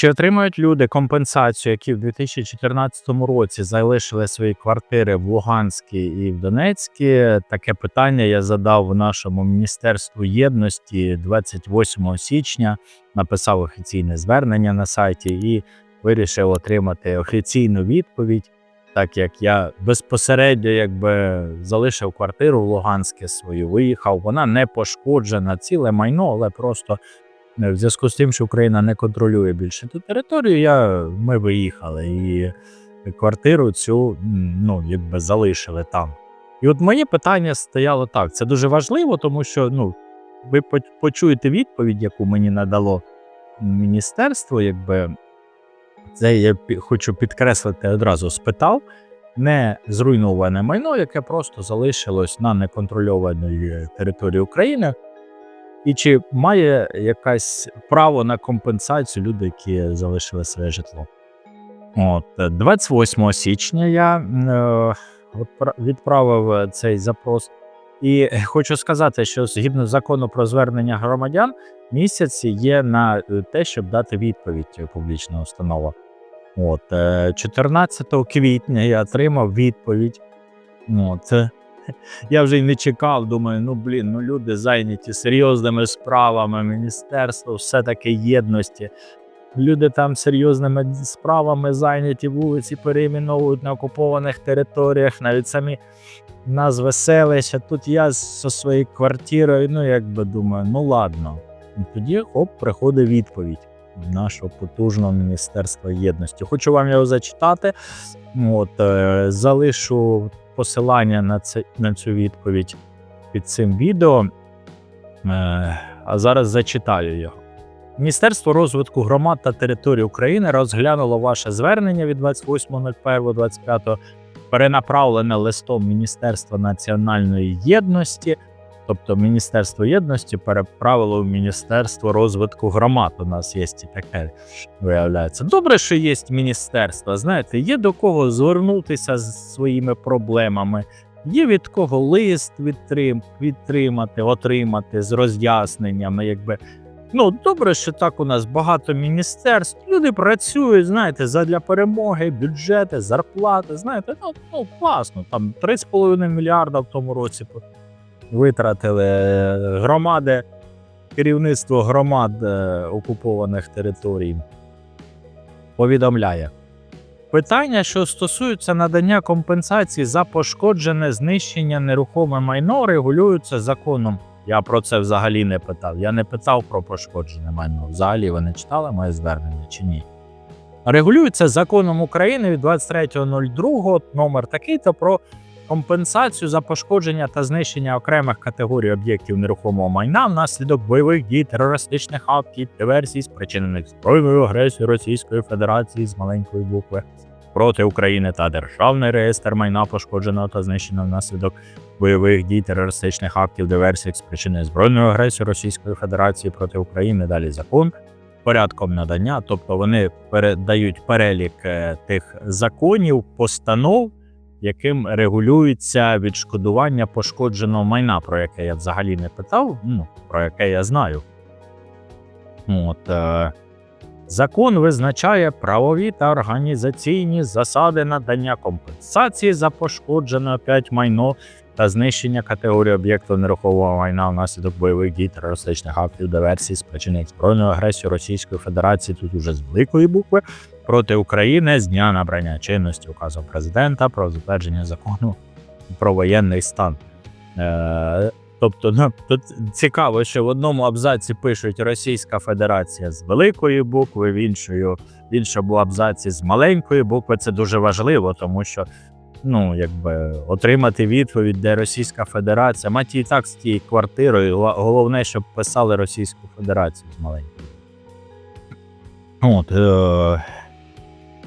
Чи отримують люди компенсацію, які в 2014 році залишили свої квартири в Луганській і в Донецькій? Таке питання я задав нашому міністерству єдності 28 січня. Написав офіційне звернення на сайті і вирішив отримати офіційну відповідь, так як я безпосередньо якби залишив квартиру в Луганське свою, виїхав. Вона не пошкоджена, ціле майно, але просто в зв'язку з тим, що Україна не контролює більше ту територію, я, ми виїхали і квартиру цю ну, якби залишили там. І от моє питання стояло так: це дуже важливо, тому що ну, ви почуєте відповідь, яку мені надало міністерство, якби це я хочу підкреслити одразу спитав. Не зруйноване майно, яке просто залишилось на неконтрольованій території України, і чи має якась право на компенсацію люди, які залишили своє житло? От е, 28 січня я е, відправив е, цей запрос. І е, хочу сказати, що згідно закону про звернення громадян, місяць є на е, те, щоб дати відповідь е, публічна установа. От е, 14 квітня я отримав відповідь. От, е, я вже й не чекав, думаю, ну блін, ну люди зайняті серйозними справами, міністерство, все-таки єдності. Люди там серйозними справами зайняті, вулиці перейменовують на окупованих територіях, навіть самі назви селища. Тут я зі своєю квартирою, ну якби думаю, ну ладно. І тоді хоп, приходить відповідь нашого потужного міністерства єдності. Хочу вам його зачитати. От, е, залишу посилання на, це, на цю відповідь під цим відео. Е, а зараз зачитаю його. Міністерство розвитку громад та територій України розглянуло ваше звернення від 28.01.25, перенаправлене листом Міністерства національної єдності. Тобто Міністерство єдності переправило в Міністерство розвитку громад. У нас є і таке, виявляється. Добре, що є міністерство. Знаєте, є до кого звернутися з своїми проблемами, є від кого лист відтрим, відтримати, отримати з роз'ясненнями. Якби. Ну, добре, що так у нас багато міністерств. Люди працюють, знаєте, задля перемоги, бюджети, зарплати. Знаєте, ну, ну класно. Там 3,5 мільярда в тому році витратили е, громади, керівництво громад е, окупованих територій. Повідомляє. Питання, що стосуються надання компенсації за пошкоджене знищення нерухоме майно, регулюються законом. Я про це взагалі не питав. Я не питав про пошкоджене майно. Взагалі ви не читали моє звернення чи ні? Регулюється законом України від 23.02 номер такий-то про компенсацію за пошкодження та знищення окремих категорій об'єктів нерухомого майна внаслідок бойових дій, терористичних актів, диверсій, спричинених збройною агресією Російської Федерації з маленької букви проти України та державний реєстр майна пошкодженого та знищеного внаслідок бойових дій, терористичних актів, диверсій, спричинених збройною агресією Російської Федерації проти України. Далі закон порядком надання, тобто вони передають перелік е, тих законів, постанов, яким регулюється відшкодування пошкодженого майна, про яке я взагалі не питав, ну, про яке я знаю. От, е, закон визначає правові та організаційні засади надання компенсації за пошкоджене опять майно та знищення категорії об'єктів нерухомого майна внаслідок бойових дій, терористичних актів, диверсій, спричинених збройною агресією Російської Федерації, тут уже з великої букви, проти України з дня набрання чинності указом президента про затвердження закону про воєнний стан. Е, тобто, ну, тут цікаво, що в одному абзаці пишуть Російська Федерація з великої букви, в іншою, в іншому абзаці з маленької букви. Це дуже важливо, тому що ну, якби отримати відповідь, де Російська Федерація, мать і так з тією квартирою. Головне, щоб писали Російську Федерацію з маленької. От, е,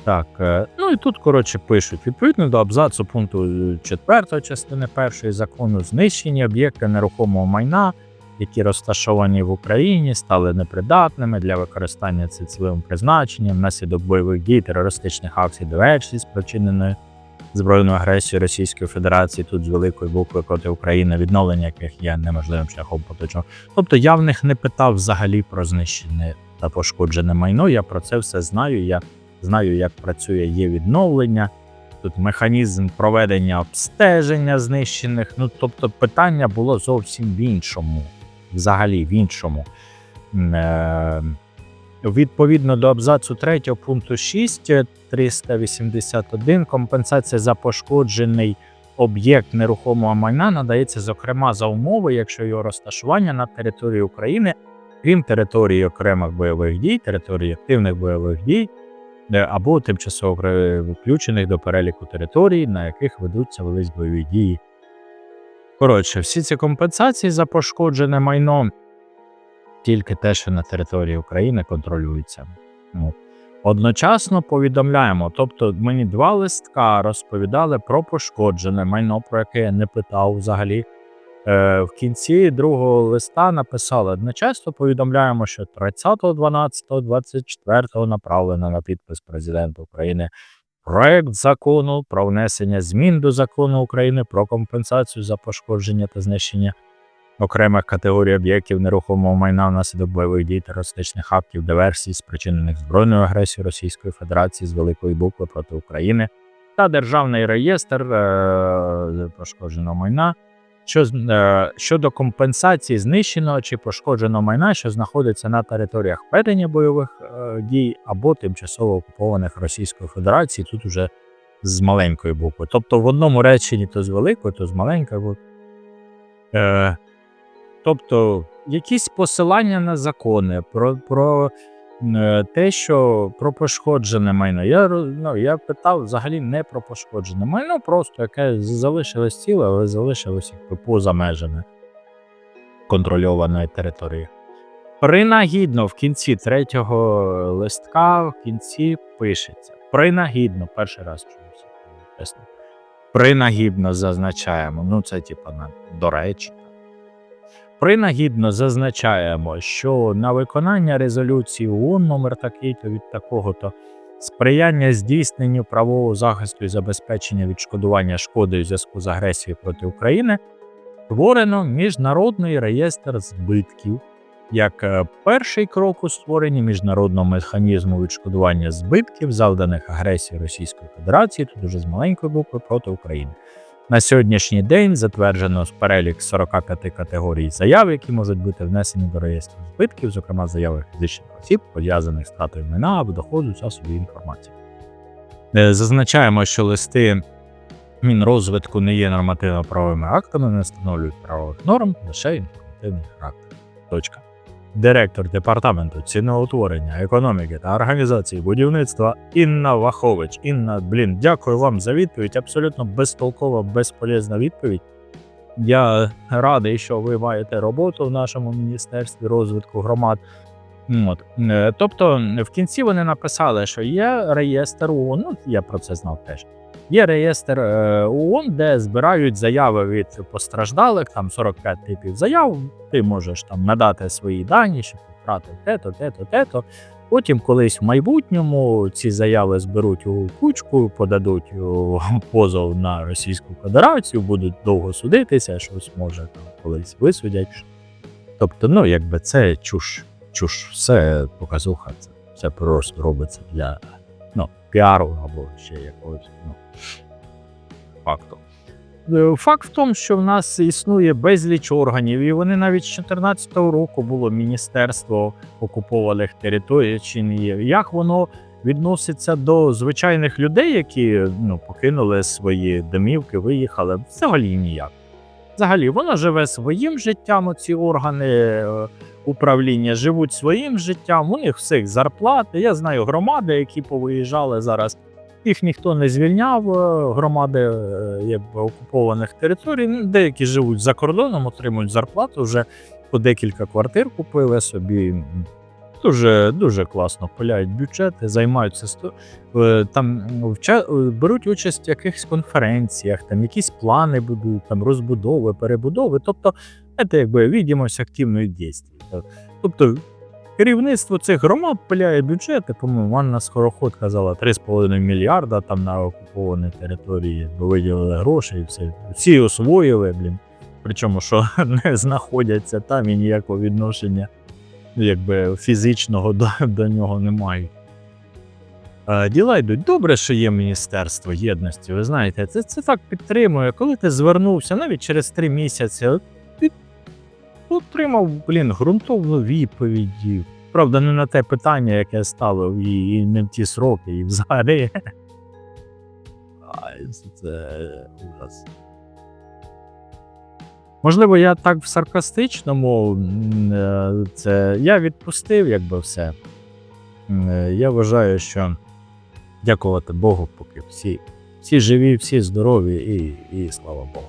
так, е, ну і тут, коротше, пишуть: відповідно до абзацу пункту 4 частини 1 закону, знищені об'єкти нерухомого майна, які розташовані в Україні, стали непридатними для використання цивільним призначенням внаслідок бойових дій, терористичних акцій, диверсій, спричиненої збройною агресією Російської Федерації, тут з великої букви проти України, відновлення яких є неможливим шляхом поточного. Тобто я в них не питав взагалі про знищення та пошкоджене майно. Я про це все знаю. Я знаю, як працює є відновлення. Тут механізм проведення обстеження знищених. Ну тобто, питання було зовсім в іншому, взагалі в іншому. Е, Відповідно до абзацу 3 пункту 6 381 компенсація за пошкоджений об'єкт нерухомого майна надається, зокрема, за умови, якщо його розташування на території України, крім території окремих бойових дій, території активних бойових дій е, або тимчасово включених до переліку територій, на яких ведуться велись бойові дії. Коротше, всі ці компенсації за пошкоджене майно тільки те, що на території України контролюється. Ну, Одночасно повідомляємо, тобто мені два листка розповідали про пошкоджене майно, про яке я не питав взагалі. Е, в кінці другого листа написали одночасно повідомляємо, що 30.12.24 направлено на підпис президента України проект закону про внесення змін до закону України про компенсацію за пошкодження та знищення окремих категорій об'єктів нерухомого майна внаслідок бойових дій терористичних актів, диверсій, спричинених збройною агресією Російської Федерації з великої букви проти України та державний реєстр е, пошкодженого майна. Що, е, щодо компенсації знищеного чи пошкодженого майна, що знаходиться на територіях ведення бойових е, дій або тимчасово окупованих Російською Федерацією, тут уже з маленької букви. Тобто в одному реченні то з великої, то з маленької. Е, тобто якісь посилання на закони, про, про е, те, що про пошкоджене майно. Я, ну, я питав взагалі не про пошкоджене майно, просто яке залишилось ціле, але залишилось якби поза межами контрольованої території. Принагідно в кінці третього листка в кінці пишеться. Принагідно, перший раз чуюся, чесно. Принагідно зазначаємо. Ну, це типа до речі. Принагідно зазначаємо, що на виконання резолюції ООН номер такий-то від такого-то сприяння здійсненню правового захисту і забезпечення відшкодування шкоди у зв'язку з агресією проти України створено міжнародний реєстр збитків як е, перший крок у створенні міжнародного механізму відшкодування збитків, завданих агресією Російської Федерації, тут уже з маленької букви проти України. На сьогоднішній день затверджено перелік 45 категорій заяв, які можуть бути внесені до реєстру збитків, зокрема заяви фізичних осіб, пов'язаних з втратою майна або доходу засобів інформації. Е, Зазначаємо, що листи Мінрозвитку не є нормативно-правовими актами, не встановлюють правових норм, лише інформативний характер. Точка. Директор департаменту ціноутворення, економіки та організації будівництва Інна Вахович. Інна, блін, дякую вам за відповідь. Абсолютно безтолкова, безполезна відповідь. Я радий, що ви маєте роботу в нашому міністерстві розвитку громад. От. Е, Тобто, в кінці вони написали, що є реєстр ООН, ну я про це знав теж. Є реєстр е, ООН, де збирають заяви від постраждалих, там 45 типів заяв. Ти можеш там надати свої дані, що ти втратив те-то, те-то, те-то. Потім колись в майбутньому ці заяви зберуть у кучку, подадуть позов на Російську Федерацію, будуть довго судитися, щось може там колись висудять. Тобто, ну якби це чуш, чуш, все показуха, це, це просто робиться для ну, піару або ще якогось ну, факту. Е, Факт в тому, що в нас існує безліч органів, і вони навіть з 2014 року було Міністерство окупованих територій чи не. Як воно відноситься до звичайних людей, які ну, покинули свої домівки, виїхали? Взагалі ніяк. Взагалі, воно живе своїм життям, ці органи е, управління живуть своїм життям, у них всіх зарплати. Я знаю громади, які повиїжджали зараз. Їх ніхто не звільняв, е, громади е, якби, окупованих територій. Ну, Деякі живуть за кордоном, отримують зарплату, вже по декілька квартир купили собі. Дуже дуже класно пиляють бюджети, займаються е, там е, беруть участь в якихось конференціях, там якісь плани будують, там розбудови, перебудови. Тобто, це якби відомість активної дійсні. Тобто керівництво цих громад пиляє бюджети, по-моєму, Анна Скороход казала 3,5 мільярда там на окупованій території бо виділили гроші і все. Всі освоїли, блін. Причому, що не знаходяться там і ніякого відношення якби фізичного до, до нього не мають. Е, Діла йдуть. Добре, що є Міністерство єдності. Ви знаєте, це, це так підтримує. Коли ти звернувся навіть через три місяці, отримав, блін, ґрунтовну відповіді. Правда, не на те питання, яке я ставив, і, не в ті сроки, і взагалі. Це ужас. Можливо, я так в саркастичному. е, Це я відпустив, якби все. Е, Я вважаю, що дякувати Богу, поки всі, всі живі, всі здорові і, і слава Богу.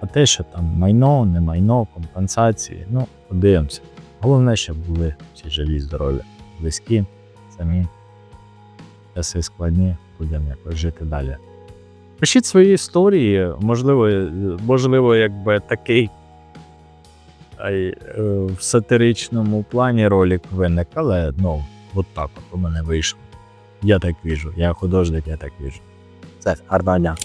А те, що там майно, не майно, компенсації, ну, подивимося. Головне, щоб були всі живі, здорові, близькі, самі. Часи складні, будемо якось жити далі. Пишіть свої історії, можливо, е, можливо, якби такий е, в сатиричному плані ролик виник, але ну, от так от у мене вийшло. Я так віжу. Я художник, я так віжу. Це гарного дня.